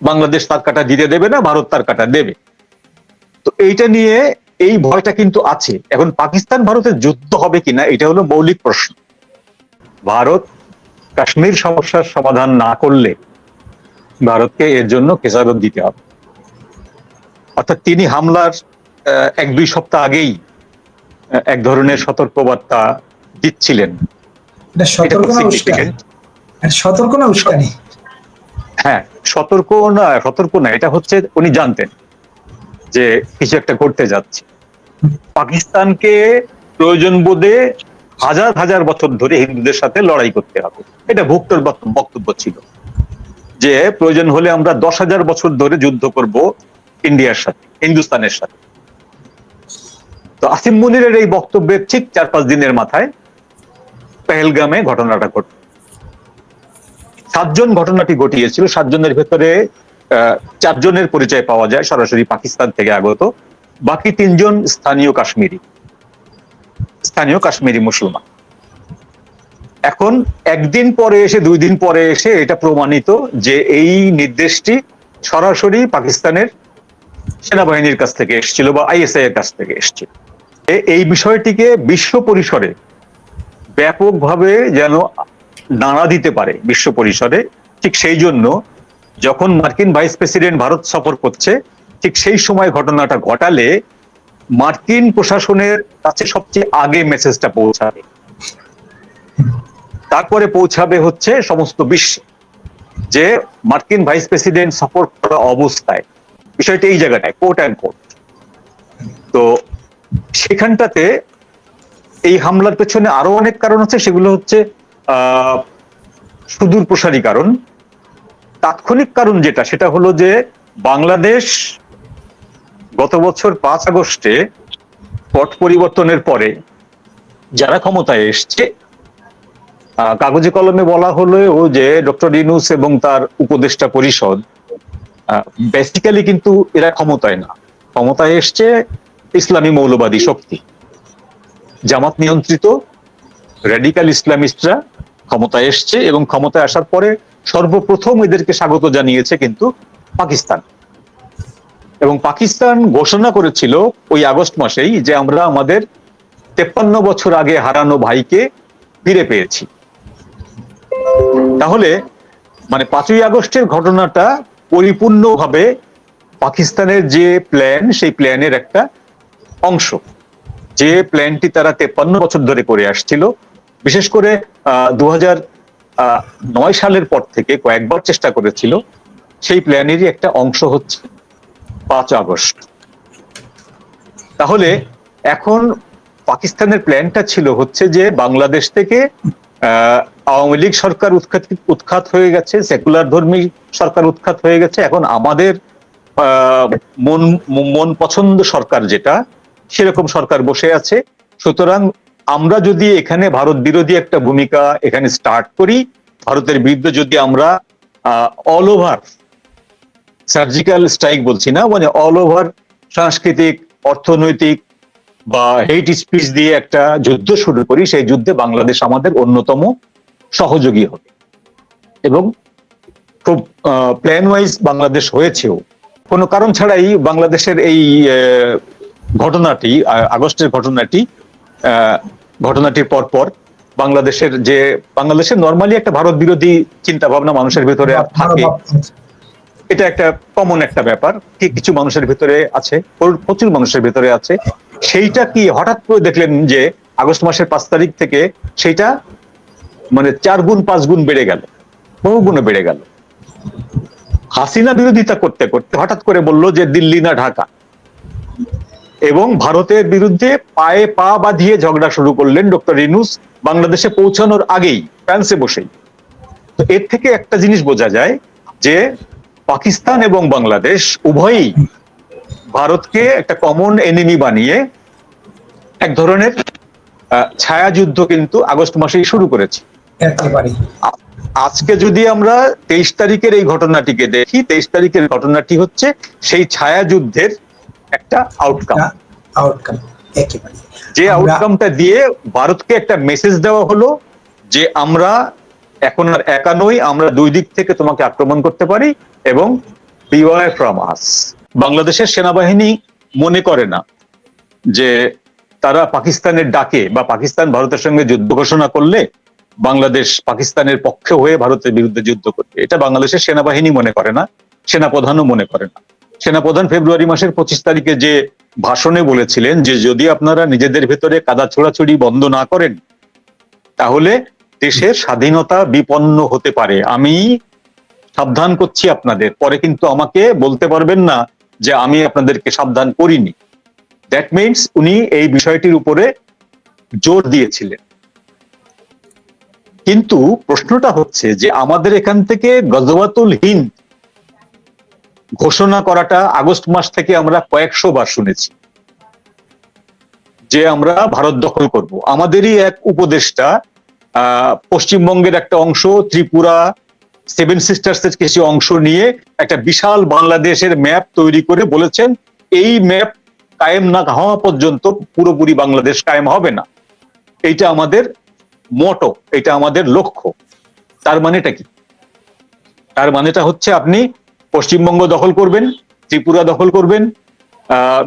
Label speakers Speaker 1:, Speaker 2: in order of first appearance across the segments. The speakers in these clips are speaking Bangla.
Speaker 1: বাংলাদেশ তার কাটা দিতে দেবে না ভারত তার কাটা দেবে। তো এইটা নিয়ে এই ভয়টা কিন্তু আছে। এখন পাকিস্তান ভারতের যুদ্ধ হবে কিনা এটা হলো মৌলিক প্রশ্ন। ভারত কাশ্মীর সমস্যার সমাধান না করলে ভারতকে এর জন্য খেসারত দিতে হবে। অর্থাৎ তিনি হামলার এক দুই সপ্তাহ আগেই এক ধরনের সতর্কবার্তা দিচ্ছিলেন।
Speaker 2: সতর্ক না উস্কানি?
Speaker 1: হ্যাঁ সতর্ক না সতর্ক না, এটা হচ্ছে উনি জানতেন যে কিছু একটা করতে যাচ্ছে। পাকিস্তানকে প্রয়োজন বোধে হাজার হাজার বছর ধরে হিন্দুদের সাথে লড়াই করতে হবে। এটা ভুক্তর বক্তব্য ছিল যে প্রয়োজন হলে আমরা দশ হাজার বছর ধরে যুদ্ধ করব ইন্ডিয়ার সাথে, হিন্দুস্তানের সাথে। তো আসিম মুনিরের এই বক্তব্যের ঠিক চার পাঁচ দিনের মাথায় পেহেলগামে ঘটনাটা ঘটল। সাতজন ঘটনাটি ঘটিয়েছিল। সাতজনের ভেতরে চারজনের পরিচয় পাওয়া যায়, সরাসরি পাকিস্তান থেকে আগত। বাকি তিনজন স্থানীয় কাশ্মীরি। স্থানীয় কাশ্মীরি মুসলমান। এখন একদিন পরে এসে, দুই দিন পরে এসে এটা প্রমাণিত যে এই নির্দেশটি সরাসরি পাকিস্তানের সেনাবাহিনীর কাছ থেকে এসেছিল বা আইএসআই এর কাছ থেকে এসেছিল। এই বিষয়টিকে বিশ্ব পরিসরে ব্যাপকভাবে যেন নাড়া দিতে পারে বিশ্ব পরিসরে। ঠিক সেই জন্য যখন মার্কিন ভাইস প্রেসিডেন্ট ভারত সফর করছে, ঠিক সেই সময় ঘটনাটা ঘটালে মার্কিন প্রশাসনের কাছে সবচেয়ে আগে মেসেজটা পৌঁছাবে। তারপরে পৌঁছাবে হচ্ছে সমস্ত বিশ্বে যে মার্কিন ভাইস প্রেসিডেন্ট সফর করা অবস্থায়। বিষয়টা এই জায়গাটায় কোর্ট অ্যান্ড কোর্ট তো সেখানটাতে এই হামলার পেছনে আরও অনেক কারণ আছে, সেগুলো হচ্ছে সুদূর প্রসারী কারণ। তাৎক্ষণিক কারণ যেটা, সেটা হলো যে বাংলাদেশ গত বছর পাঁচ আগস্টে পট পরিবর্তনের পরে যারা ক্ষমতায় এসছে কাগজে কলমে বলা হলো ও যে ডক্টর ইনুস এবং তার উপদেষ্টা পরিষদ বেসিক্যালি কিন্তু এরা ক্ষমতায় না। ক্ষমতায় এসছে ইসলামী মৌলবাদী শক্তি। জামাত নিয়ন্ত্রিত রেডিকাল ইসলামিস্টরা ক্ষমতায় এসছে এবং ক্ষমতায় আসার পরে সর্বপ্রথম এদেরকে স্বাগত জানিয়েছে কিন্তু পাকিস্তান। এবং পাকিস্তান ঘোষণা করেছিল ওই আগস্ট মাসেই যে আমরা আমাদের তেপ্পান্ন বছর আগে হারানো ভাইকে ফিরে পেয়েছি। তাহলে মানে পাঁচই আগস্টের ঘটনাটা পরিপূর্ণভাবে পাকিস্তানের যে প্ল্যান, সেই প্ল্যানের একটা অংশ। যে প্ল্যানটি তারা তেপ্পান্ন বছর ধরে করে আসছিল বিশেষ করে দু নয় সালের পর থেকে কয়েকবার চেষ্টা করেছিল, সেই প্ল্যানেরই একটা অংশ হচ্ছে, পাঁচ আগস্ট। তাহলে এখন পাকিস্তানের প্ল্যানটা ছিল হচ্ছে যে বাংলাদেশ থেকে আওয়ামী লীগ সরকার উৎখাত উৎখাত হয়ে গেছে, সেকুলার ধর্মী সরকার উৎখাত হয়ে গেছে। এখন আমাদের মন মন পছন্দ সরকার যেটা, সেরকম সরকার বসে আছে। সুতরাং আমরা যদি এখানে ভারত বিরোধী একটা ভূমিকা এখানে স্টার্ট করি, ভারতের বিরুদ্ধে যদি আমরা অল ওভার সার্জিক্যাল স্ট্রাইক বলছি না মানে অল ওভার সাংস্কৃতিক, অর্থনৈতিক বা হেইট স্পিচ দিয়ে একটা যুদ্ধ শুরু করি, সেই যুদ্ধে বাংলাদেশ আমাদের অন্যতম সহযোগী হবে। এবং খুব প্ল্যান ওয়াইজ বাংলাদেশ হয়েছেও। কোনো কারণ ছাড়াই বাংলাদেশের এই ঘটনাটি আগস্টের ঘটনাটি ঘটনাটির পরপর বাংলাদেশের যে বাংলাদেশের নর্মালি একটা ভারত বিরোধী চিন্তা ভাবনা মানুষের ভিতরে থাকে। এটা একটা কমন একটা ব্যাপার কি কিছু মানুষের ভিতরে আছে প্রচুর মানুষের ভিতরে আছে। সেইটা কি হঠাৎ করে দেখলেন যে আগস্ট মাসের পাঁচ তারিখ থেকে সেইটা মানে চার গুণ পাঁচ গুণ বেড়ে গেল বহু গুণে বেড়ে গেল। হাসিনা বিরোধিতা করতে করতে হঠাৎ করে বলল যে দিল্লি না ঢাকা। এবং ভারতের বিরুদ্ধে পায়ে পা বাঁধিয়ে ঝগড়া শুরু করলেন ডক্টর ইনুস বাংলাদেশে পৌঁছানোর আগেই ফ্রান্সে বসেই। তো এর থেকে একটা জিনিস বোঝা যায় যে পাকিস্তান এবং বাংলাদেশ উভয়ই ভারতকে একটা কমন এনিমি বানিয়ে এক ধরনের ছায়াযুদ্ধ কিন্তু আগস্ট মাসেই শুরু করেছে। আজকে যদি আমরা তেইশ তারিখের এই ঘটনাটিকে দেখি তেইশ তারিখের ঘটনাটি হচ্ছে সেই ছায়াযুদ্ধের একটা আউটকাম
Speaker 2: আউটকাম একেবারে।
Speaker 1: যে আউটকামটা দিয়ে ভারতকে একটা মেসেজ দেওয়া হলো যে আমরা এখন আর একা নই আমরা দুই দিক থেকে তোমাকে আক্রমণ করতে পারি এবং বিওয়ার ফ্রম আস বাংলাদেশের সেনাবাহিনী মনে করে না যে তারা পাকিস্তানের ডাকে বা পাকিস্তান ভারতের সঙ্গে যুদ্ধ ঘোষণা করলে বাংলাদেশ পাকিস্তানের পক্ষে হয়ে ভারতের বিরুদ্ধে যুদ্ধ করবে। এটা বাংলাদেশের সেনাবাহিনী মনে করে না সেনাপ্রধানও মনে করে না। সেনাপ্রধান ফেব্রুয়ারি মাসের পঁচিশ তারিখে যে ভাষণে বলেছিলেন যে যদি আপনারা নিজেদের ভেতরে কাদা ছোড়াছুড়ি বন্ধ না করেন, তাহলে দেশের স্বাধীনতা বিপন্ন হতে পারে। আমি সাবধান করছি আপনাদের। পরে কিন্তু আমাকে বলতে পারবেন না যে আমি আপনাদেরকে সাবধান করিনি। দ্যাট মিনস উনি এই বিষয়টির উপরে জোর দিয়েছিলেন। কিন্তু প্রশ্নটা হচ্ছে যে আমাদের এখান থেকে গজওয়াতুল হিন্দ ঘোষণা করাটা আগস্ট মাস থেকে আমরা কয়েকশো বার শুনেছি যে আমরা ভারত দখল করব। আমাদেরই এক উপদেষ্টা পশ্চিমবঙ্গের একটা অংশ, ত্রিপুরা, সেভেন সিস্টার্স এর কিছু অংশ নিয়ে একটা বিশাল বাংলাদেশের ম্যাপ তৈরি করে বলেছেন, এই ম্যাপ কায়েম না হওয়া পর্যন্ত পুরোপুরি বাংলাদেশ কায়েম হবে না। এইটা আমাদের মোটো, এটা আমাদের লক্ষ্য। তার মানেটা কি? তার মানেটা হচ্ছে আপনি পশ্চিমবঙ্গ দখল করবেন, ত্রিপুরা দখল করবেন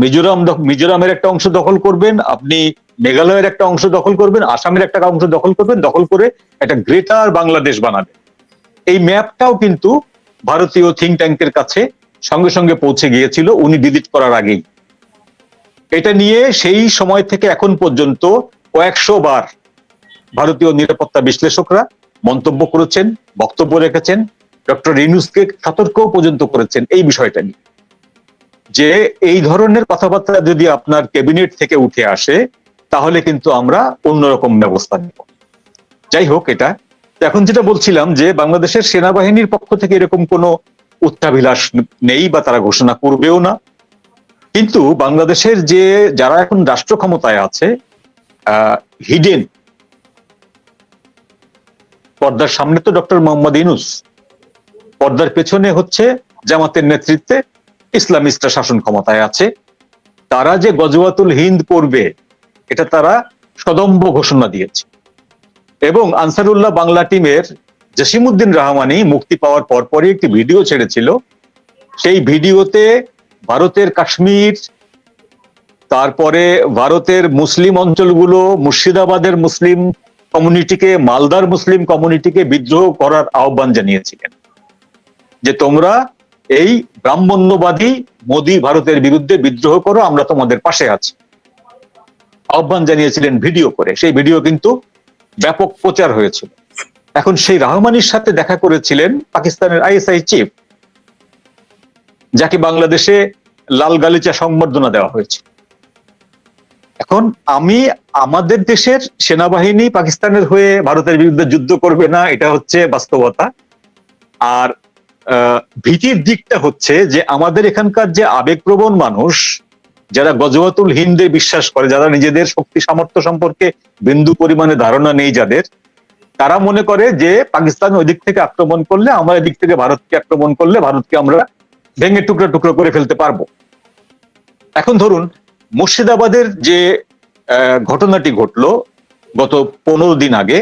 Speaker 1: মিজোরাম মিজোরামের একটা অংশ দখল করবেন, আপনি মেঘালয়ের একটা অংশ দখল করবেন, আসামের একটা অংশ দখল করবেন, দখল করে একটা গ্রেটার বাংলাদেশ বানাবেন। এই ম্যাপটাও কিন্তু ভারতীয় থিঙ্ক ট্যাঙ্কের কাছে সঙ্গে সঙ্গে পৌঁছে গিয়েছিল, উনি ডিলিট করার আগেই। এটা নিয়ে সেই সময় থেকে এখন পর্যন্ত কয়েকশো বার ভারতীয় নিরাপত্তা বিশ্লেষকরা মন্তব্য করেছেন, বক্তব্য রেখেছেন ডক্টর রিনুসকে সতর্কও পর্যন্ত করেছেন এই বিষয়টা নিয়ে। যে এই ধরনের কথাবার্তা যদি আপনার ক্যাবিনেট থেকে উঠে আসে, তাহলে কিন্তু আমরা অন্যরকম ব্যবস্থা নেব। যাই হোক এটা। এখন যেটা বলছিলাম যে বাংলাদেশের সেনাবাহিনীর পক্ষ থেকে এরকম কোনো উচ্চাভিলাষ নেই বা তারা ঘোষণা করবেও না। কিন্তু বাংলাদেশের যে যারা এখন রাষ্ট্র ক্ষমতায় আছে হিডেন, পর্দার সামনে তো ডক্টর মোহাম্মদ ইনুস পর্দার পেছনে হচ্ছে জামাতের নেতৃত্বে ইসলামিস্টরা শাসন ক্ষমতায় আছে। তারা যে গজওয়াতুল হিন্দ করবে এটা তারা সদম্ব ঘোষণা দিয়েছে। এবং আনসারুল্লাহ বাংলা টিমের জসিমুদ্দিন রহমানি মুক্তি পাওয়ার পরপরই একটি ভিডিও ছেড়েছিল। সেই ভিডিওতে ভারতের কাশ্মীর, তারপরে ভারতের মুসলিম অঞ্চলগুলো, মুর্শিদাবাদের মুসলিম কমিউনিটিকে, মালদার মুসলিম কমিউনিটিকে বিদ্রোহ করার আহ্বান জানিয়েছিলেন। যে তোমরা এই ব্রাহ্মণ্যবাদী মোদী ভারতের বিরুদ্ধে বিদ্রোহ করো, আমরা তোমাদের পাশে আছি। আহ্বান জানিয়েছিলেন ভিডিও করে। সেই ভিডিও কিন্তু ব্যাপক প্রচার হয়েছিল। এখন সেই রহমানির সাথে দেখা করেছিলেন পাকিস্তানের আইএসআই চিফ, যাকে বাংলাদেশে লাল গালিচা সংবর্ধনা দেওয়া হয়েছে। এখন আমি আমাদের দেশের সেনাবাহিনী পাকিস্তানের হয়ে ভারতের বিরুদ্ধে যুদ্ধ করবে না, এটা হচ্ছে বাস্তবতা। আর ভীতির দিকটা হচ্ছে যে আমাদের এখানকার যে আবেগপ্রবণ মানুষ, যারা গজওয়াতুল হিন্দে বিশ্বাস করে, যারা নিজেদের শক্তি সামর্থ্য সম্পর্কে বিন্দু পরিমাণে ধারণা নেই যাদের, তারা মনে করে যে পাকিস্তান ওই দিক থেকে আক্রমণ করলে আমরা এদিক থেকে ভারতকে আক্রমণ করলে ভারতকে আমরা ভেঙে টুকরো টুকরো করে ফেলতে পারব এখন ধরুন, মুর্শিদাবাদের যে ঘটনাটি ঘটলো গত পনেরো দিন আগে।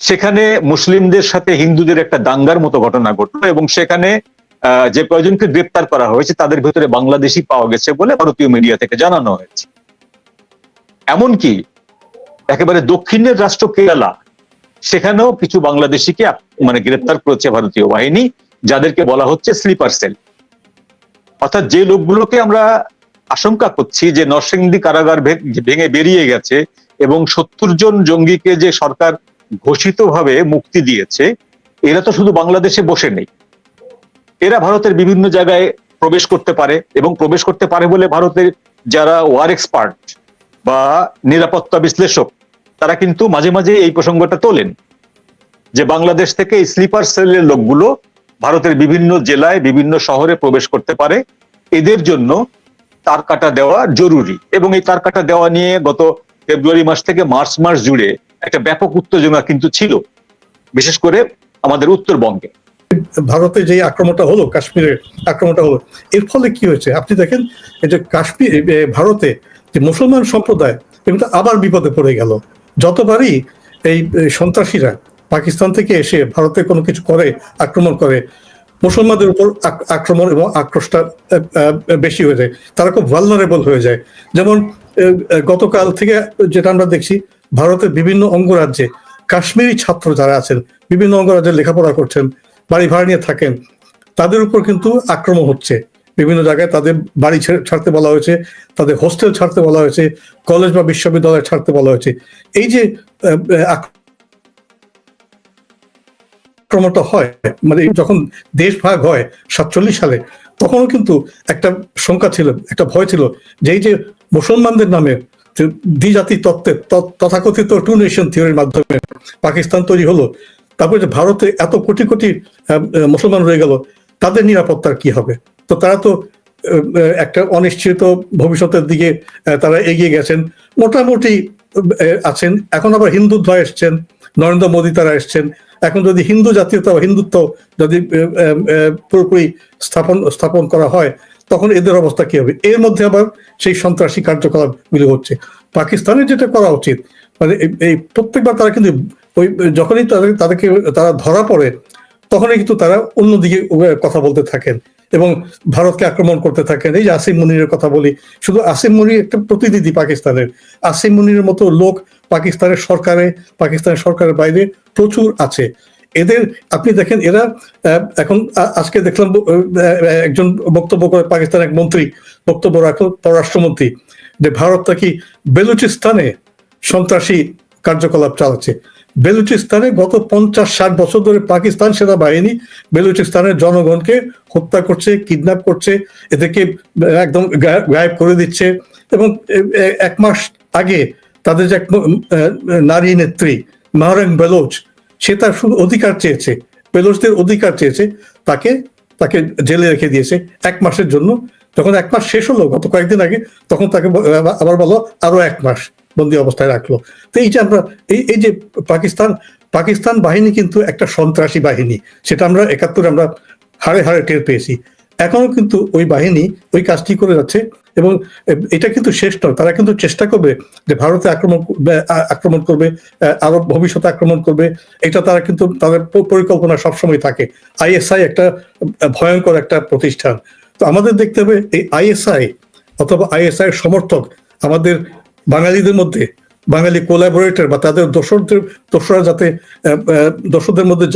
Speaker 1: সেখানে মুসলিমদের সাথে হিন্দুদের একটা দাঙ্গার মতো ঘটনা ঘটলো এবং সেখানে যে কয়জনকে গ্রেপ্তার করা হয়েছে তাদের ভেতরে বাংলাদেশি পাওয়া গেছে বলে ভারতীয় মিডিয়া থেকে জানানো হয়েছে। এমনকি একেবারে দক্ষিণের রাষ্ট্র কেরালা, সেখানেও কিছু বাংলাদেশিকে মানে গ্রেপ্তার করেছে ভারতীয় বাহিনী, যাদেরকে বলা হচ্ছে স্লিপার সেল। অর্থাৎ যে লোকগুলোকে আমরা আশঙ্কা করছি যে নরসিংদী কারাগার ভেঙে বেরিয়ে গেছে এবং সত্তর জন জঙ্গিকে যে সরকার ঘোষিতভাবে মুক্তি দিয়েছে, এরা তো শুধু বাংলাদেশে বসে নেই। এরা ভারতের বিভিন্ন জায়গায় প্রবেশ করতে পারে এবং প্রবেশ করতে পারে বলে ভারতের যারা ওয়ার এক্সপার্ট বা নিরাপত্তা বিশ্লেষক, তারা কিন্তু মাঝে মাঝে এই প্রসঙ্গটা তোলেন যে বাংলাদেশ থেকে এই স্লিপার সেলের লোকগুলো ভারতের বিভিন্ন জেলায়, বিভিন্ন শহরে প্রবেশ করতে পারে। এদের জন্য তার কাটা দেওয়া জরুরি এবং এই তার কাটা দেওয়া নিয়ে গত ফেব্রুয়ারি মাস থেকে মার্চ মাস জুড়ে একটা ব্যাপক উত্তেজনা কিন্তু ছিল, বিশেষ করে আমাদের উত্তরবঙ্গে।
Speaker 3: ভারতে যে আক্রমণটা হলো, কাশ্মীরের আক্রমণটা হলো, এর ফলে কি হয়েছে? আপনি দেখেন যে কাশ্মীর ভারতে যে মুসলমান সম্প্রদায়, এগুলো আবার বিপদে পড়ে গেল। যতবারই এই সন্ত্রাসীরা পাকিস্তান থেকে এসে ভারতে কোনো কিছু করে, আক্রমণ করে, মুসলমানদের উপর আক- আক্রমণ এবং আক্রোশটা বেশি হয়ে যায়। তারা খুব ভালনারেবল হয়ে যায়। যেমন গতকাল থেকে যেটা আমরা দেখছি ভারতের বিভিন্ন অঙ্গরাজ্যে কাশ্মীরি ছাত্র যারা আছেন, বিভিন্ন অঙ্গরাজ্যে লেখাপড়া করছেন, বাড়ি ভাড়া নিয়ে থাকেন, তাদের উপর কিন্তু আক্রমণ হচ্ছে। বিভিন্ন জায়গায় তাদের বাড়ি ছাড়তে বলা হয়েছে, তাদের হোস্টেল ছাড়তে বলা হয়েছে, কলেজ বা বিশ্ববিদ্যালয় ছাড়তে বলা হয়েছে। এই যে আক্রমণটা হয় মানে যখন দেশ ভাগ হয় সাতচল্লিশ সালে, তখনও কিন্তু একটা শঙ্কা ছিল, একটা ভয় ছিল যে এই যে মুসলমানদের নামে দ্বিজাতি তত্ত্বের তথাকথিত টু নেশন থিওরির মাধ্যমে পাকিস্তান তৈরি হলো, তারপরে যে ভারতে এত কোটি কোটি মুসলমান রয়ে গেল, তাদের নিরাপত্তার কি হবে? তো তারা তো একটা অনিশ্চিত ভবিষ্যতের দিকে তারা এগিয়ে গেছেন। মোটামুটি আছেন। এখন আবার হিন্দুত্ব এসছেন, নরেন্দ্র মোদী তারা এসছেন। এখন যদি হিন্দু জাতীয়তা বা হিন্দুত্ব যদি পুরোপুরি স্থাপন স্থাপন করা হয় তখন এদের অবস্থা কি হবে? এর মধ্যে আবার সেই সন্ত্রাসী কার্যকলাপগুলো হচ্ছে। পাকিস্তানের যেটা করা উচিত মানে এই- এই প্রত্যেকবার তারা কিন্তু ওই, যখনই তাদের, তাদেরকে তারা ধরা পড়ে, তখনই কিন্তু তারা অন্যদিকে কথা বলতে থাকেন এবং ভারতকে আক্রমণ করতে থাকেন। এই যে আসিম মুনিরের কথা বলি, শুধু আসিম মুনির একটা প্রতিনিধি পাকিস্তানের। আসিম মুনিরের মতো লোক পাকিস্তানের সরকারে, পাকিস্তানের সরকারের বাইরে প্রচুর আছে। এদের, আপনি দেখেন, এরা এখন আজকে দেখলাম একজন বক্তব্য করে পাকিস্তানের এক মন্ত্রী বক্তব্য রাখল, পররাষ্ট্রমন্ত্রী, যে ভারত নাকি বেলুচিস্তানে সন্ত্রাসী কার্যকলাপ চালাচ্ছে। বেলুচিস্তানে গত পঞ্চাশ ষাট বছর ধরে পাকিস্তান সেনাবাহিনী বেলুচিস্তানের জনগণকে হত্যা করছে, কিডন্যাপ করছে, এদেরকে একদম গায়েব করে দিচ্ছে এবং এক মাস আগে তাদের যে এক নারী নেত্রী মাহরাং বেলোচ সে তার শুধু অধিকার চেয়েছে, পেলোসদের অধিকার চেয়েছে, তাকে তাকে জেলে রেখে দিয়েছে এক মাসের জন্য। যখন এক মাস শেষ হলো, গত কয়েকদিন আগে, তখন তাকে আবার বলো, আরও এক মাস বন্দি অবস্থায় রাখল। তো এই যে আমরা, এই এই যে পাকিস্তান পাকিস্তান বাহিনী কিন্তু একটা সন্ত্রাসী বাহিনী, সেটা আমরা একাত্তরে আমরা হাড়ে হাড়ে টের পেয়েছি। এখনও কিন্তু ওই বাহিনী ওই কাজটি করে যাচ্ছে এবং এটা কিন্তু শেষ নয়। তারা কিন্তু চেষ্টা করবে যে ভারতে আক্রমণ আক্রমণ করবে আরও ভবিষ্যতে আক্রমণ করবে। এটা তারা কিন্তু তাদের পরিকল্পনা সবসময় থাকে। আইএসআই একটা ভয়ঙ্কর একটা প্রতিষ্ঠান। তো আমাদের দেখতে হবে এই আইএসআই অথবা আইএসআই এর সমর্থক আমাদের বাঙালিদের মধ্যে বাঙালি কোলাবোরেটর বা তাদের দর্শকদের দোসরা যাতে আহ, মধ্যে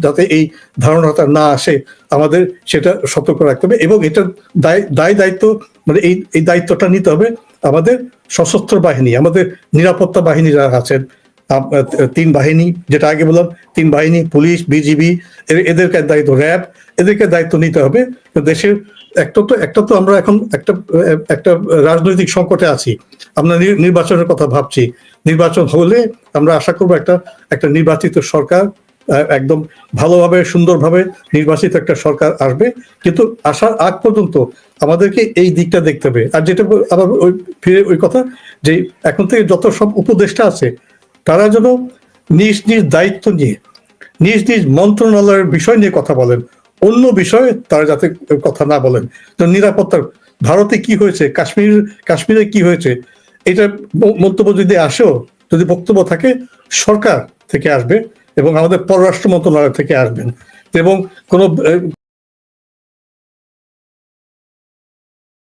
Speaker 3: যাতে এই ধারণাটা না আসে আমাদের সেটা সতর্ক রাখতে হবে এবং এটার দায় দায় দায়িত্ব মানে এই এই দায়িত্বটা নিতে হবে আমাদের সশস্ত্র বাহিনী আমাদের নিরাপত্তা বাহিনী যারা আছেন তিন বাহিনী যেটা আগে বললাম তিন বাহিনী পুলিশ বিজিবি এদেরকে দায়িত্ব র্যাব এদেরকে দায়িত্ব নিতে হবে দেশের একটা তো একটা তো আমরা এখন একটা একটা রাজনৈতিক সংকটে আছি। আমরা নির্বাচনের কথা ভাবছি। নির্বাচন হলে আমরা আশা করব একটা একটা নির্বাচিত সরকার একদম ভালোভাবে, সুন্দরভাবে নির্বাচিত একটা সরকার আসবে। কিন্তু আসার আগ পর্যন্ত আমাদেরকে এই দিকটা দেখতে হবে। আর যেটা আবার ওই ফিরে ওই কথা যে এখন থেকে যত সব উপদেষ্টা আছে, তারা যেন নিজ নিজ দায়িত্ব নিয়ে, নিজ নিজ মন্ত্রণালয়ের বিষয় নিয়ে কথা বলেন। অন্য বিষয়ে তারা যাতে কথা না বলেন। নিরাপত্তার, ভারতে কি হয়েছে? কাশ্মীর, কাশ্মীরে কি হয়েছে? এটা মন্তব্য যদি আসেও, যদি বক্তব্য থাকে, সরকার থেকে আসবে এবং আমাদের পররাষ্ট্র মন্ত্রণালয় থেকে আসবেন। এবং কোনো